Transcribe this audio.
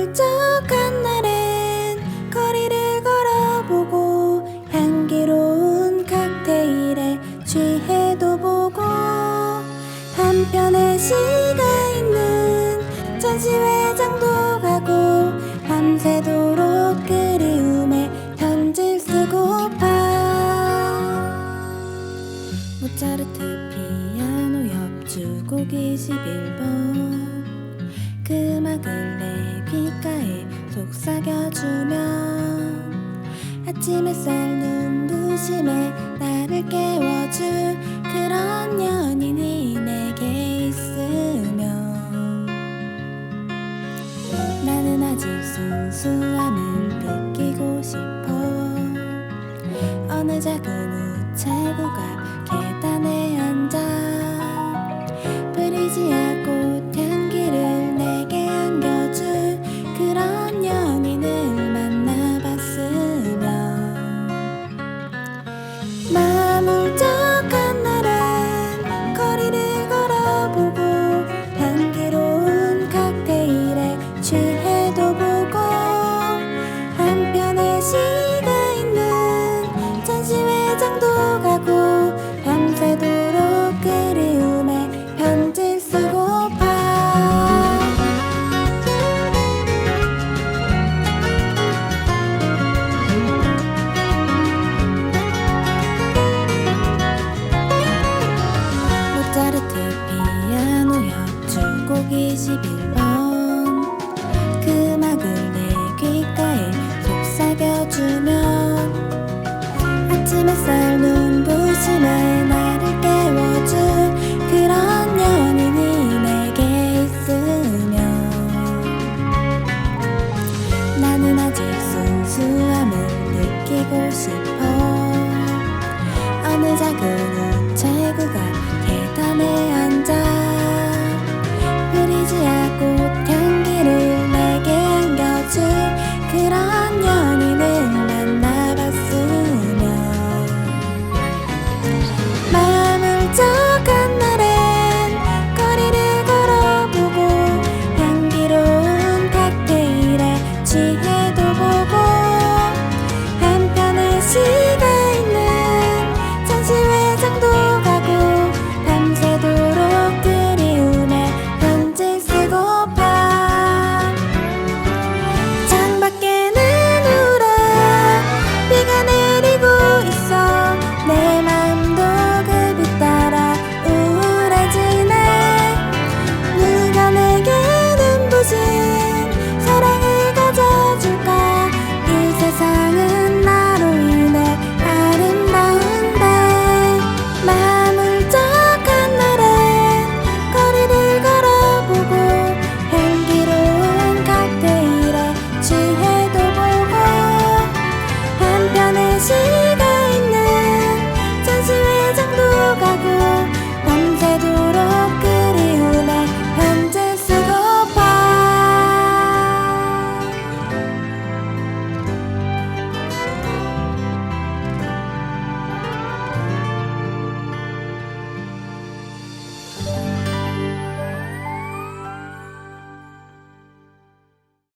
마물쩍한 날엔 거리를 걸어보고 향기로운 칵테일에 취해도 보고 한편에 시가 있는 전시회장도 가고 밤새도록 그리움에 편지를 쓰고파. 모차르트 피아노 협주곡 21번. 그 음악을 내 귓가에 속삭여주면 아침 햇살 눈부심에 나를 깨워줄 그런 연인이 내게 있으면 나는 아직 순수함을 느끼고 싶어. 어느 작은 우체국 앞 취해도